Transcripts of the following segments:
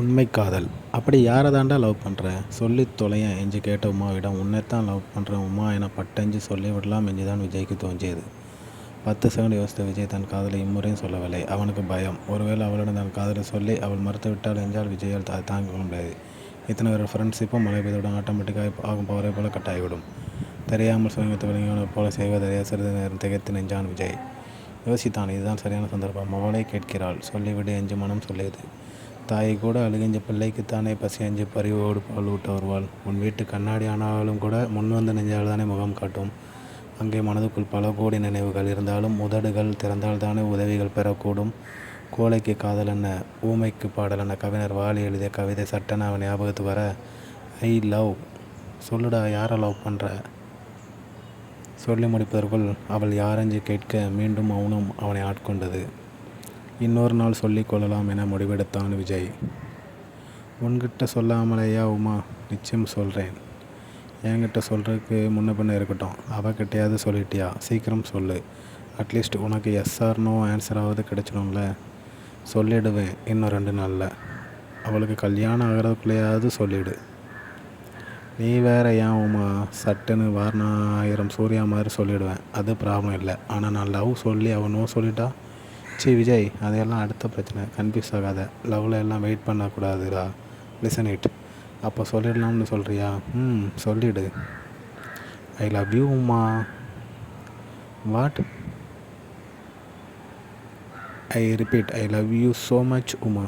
உண்மை காதல். அப்படி யாரை தாண்டா லவ் பண்ணுற சொல்லி தொலையேன் என்று கேட்ட உமாவிடம் உன்னைத்தான் லவ் பண்ணுறேன் உமா என பட்டெஞ்சு சொல்லி விடலாம் என்றுதான் விஜய்க்கு தோன்றியது. பத்து செகண்ட் யோசித்த விஜய் தன் காதலை இம்முறையும் சொல்லவில்லை. அவனுக்கு பயம். ஒருவேளை அவளிடம் தன் காதலை சொல்லி அவள் மறுத்து விட்டால் என்றால் விஜயால் அதை தாங்க முடியாது. இத்தனை ஒரு ஃப்ரெண்ட்ஷிப்பும் மழை பெய்தவுடன் ஆட்டோமேட்டிக்காக ஆகும் பவரை போல கட்டாகிவிடும் தெரியாமல் சுயங்கத்தை விளங்கியவனைப் போல செய்வதையே சிறிது நேரம் திகைத்து நெஞ்சான் விஜய். யோசித்தான் இதுதான் சரியான சந்தர்ப்பம். அவளை கேட்கிறாள். சொல்லிவிடு என்று மனம் சொல்லியது. தாயை கூட அழுகிஞ்ச பிள்ளைக்கு தானே பசியஞ்சு பறிவோடு பால் ஊட்ட வருவாள். உன் வீட்டு கண்ணாடி ஆனாலும் கூட முன் வந்து நெஞ்சால் தானே முகம் காட்டும். அங்கே மனதுக்குள் பல கோடி நினைவுகள் இருந்தாலும் உதடுகள் திறந்தால்தானே உதவிகள் பெறக்கூடும். கோழைக்கு காதல் என்ன? ஊமைக்கு பாடல் என்ன? கவிஞர் வாலி எழுதிய கவிதை சட்டன அவன் ஞாபகத்து வர? I love. சொல்லுடா யாரை லவ் பண்ணுற சொல்லி முடிப்பதற்குள் அவள் யாரென்று கேட்க மீண்டும் மௌனம் அவனை ஆட்கொண்டது. இன்னொரு நாள் சொல்லிக்கொள்ளலாம் என முடிவெடுத்தான் விஜய். உன்கிட்ட சொல்லாமலேயா உமா நிச்சயம் சொல்கிறேன் என்கிட்ட சொல்கிறதுக்கு முன்ன பின்ன இருக்கட்டும். அவகிட்டையாவது சொல்லிட்டியா? சீக்கிரம் சொல்லு. அட்லீஸ்ட் உனக்கு எஸ்ஆர்னோ ஆன்சராவது கிடைச்சிடும்ல. சொல்லிடுவேன் இன்னும் ரெண்டு நாளில். அவளுக்கு கல்யாணம் ஆகிறதுக்குள்ளேயாவது சொல்லிவிடு நீ வேற ஏன் உமா சட்டுன்னு வாரணாயிரம் சூர்யா மாதிரி சொல்லிவிடுவேன் அது ப்ராப்ளம் இல்லை. ஆனால் நான் லவ் சொல்லி அவனும் சொல்லிட்டா? சி விஜய் அதையெல்லாம் அடுத்த பிரச்சனை. கன்ஃபியூஸ் ஆகாத. லவ்வில் எல்லாம் வெயிட் பண்ணக்கூடாதுடா லிசன் இட் அப்போ சொல்லிடலாம்னு சொல்கிறியா ம் சொல்லிடு. I love you Uma. What I repeat I love you so much Uma.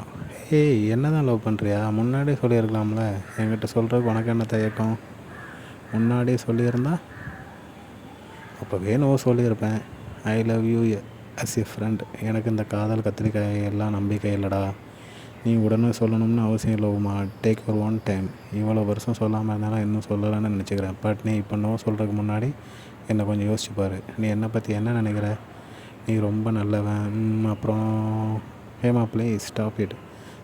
ஏய் என்ன தான் லவ் பண்ணுறியா முன்னாடியே சொல்லியிருக்கலாம்ல. என்கிட்ட சொல்கிறதுக்கு உனக்கு என்ன தயக்கம்? முன்னாடியே சொல்லியிருந்தா? அப்போ வேணும் சொல்லியிருப்பேன். I love you as a friend எனக்கு இந்த காதல் கத்திரிக்காய் எல்லாம் நம்பிக்கை இல்லைடா. நீ உடனே சொல்லணும்னு அவசியம் இல்லை உமா. டேக் ஒரு ஒன் டைம் இவ்வளோ வருஷம் சொல்லாமல் இருந்தாலும் இன்னும் சொல்லலைன்னு நினச்சிக்கிறேன். பட் நீ இப்போ நோ சொல்கிறதுக்கு முன்னாடி என்னை கொஞ்சம் யோசிச்சு பாரு. நீ என்னை பற்றி என்ன நினைக்கிற? நீ ரொம்ப நல்லவன். அப்புறம் Hema please stop it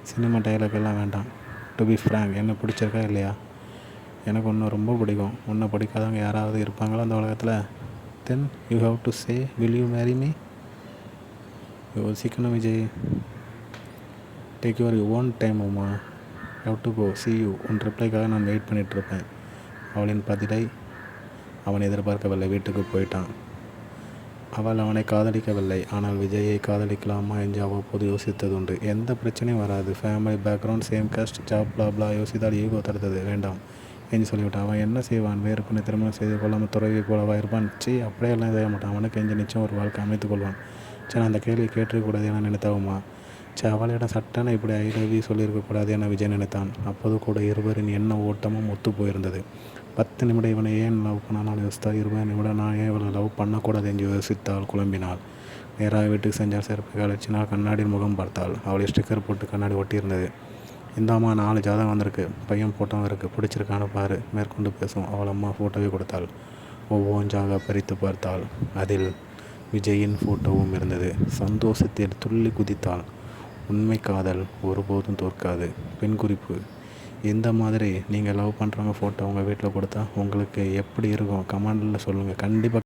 cinema dialogue எல்லாம் வேண்டாம். டு பி ஃப்ரேங்க் என்ன பிடிச்சிருக்கா இல்லையா? எனக்கு ஒன்று ரொம்ப பிடிக்கும். ஒன்றை பிடிக்காதவங்க யாராவது இருப்பாங்களா அந்த உலகத்தில்? Then you have to say will you marry me யோசிக்கணும் Vijay take your own time அம்மா how to go see you உன் ரிப்ளைக்காக நான் வெயிட் பண்ணிகிட்ருப்பேன் அவளின் பதிலை அவன் எதிர்பார்க்கவில்லை. வீட்டுக்கு போயிட்டான். அவள் அவனை காதலிக்கவில்லை. ஆனால் விஜயை காதலிக்கலாமா என்று அவ்வப்போது யோசித்ததுண்டு. எந்த பிரச்சனையும் வராது. Family background same caste job blah யோசித்தால் ஈகோ தடுத்தது. வேண்டாம் என்று சொல்லிவிட்டான். அவன் என்ன செய்வான்? வேறு பண்ணி திருமணம் செய்து கொள்ளாமல் துறவி போலவா இருப்பான்? சி அப்படியெல்லாம் செய்ய மாட்டான். அவனுக்கு எஞ்சி நிச்சயம் ஒரு வாழ்க்கை அமைத்துக் கொள்வான். சரி நான் அந்த கேள்வி கேட்டிருக்கக்கூடாது என நினைத்தாவுமா? சே அவளிடம் சட்டென இப்படி ஐ லவ் யூ சொல்லியிருக்கக்கூடாது என விஜய் நினைத்தான். அப்போது கூட இருவரின் எண்ண ஓட்டமும் ஒத்து போயிருந்தது பத்து நிமிடம் இவனை ஏன் லவ் பண்ணாலும் யோசித்தால் இருபது நிமிடம் நான் ஏன் இவளை லவ் பண்ணக்கூடாது என்று யோசித்தாள்? குழம்பினாள். நேராக வீட்டுக்கு செஞ்சால் சிறப்பு கழிச்சினால் கண்ணாடியில் முகம் பார்த்தாள். அவளை ஸ்டிக்கர் போட்டு கண்ணாடி ஒட்டியிருந்தது. இந்தாம்மா நாலு ஜாதகம் வந்திருக்கு. பையன் ஃபோட்டோவும் இருக்குது பிடிச்சிருக்கான்னு பாரு. மேற்கொண்டு பேசும் அவள் அம்மா ஃபோட்டோவே கொடுத்தாள். ஒவ்வொன்றாக பறித்து பார்த்தாள். அதில் விஜயின் ஃபோட்டோவும் இருந்தது. சந்தோஷத்தில் துள்ளி குதித்தாள். உண்மை காதல் ஒருபோதும் தோற்காது. பெண் குறிப்பு. இந்த மாதிரி நீங்கள் லவ் பண்ணுறவங்க ஃபோட்டோ உங்கள் வீட்டில் கொடுத்தா உங்களுக்கு எப்படி இருக்கும்? கமெண்டில் சொல்லுங்கள் கண்டிப்பாக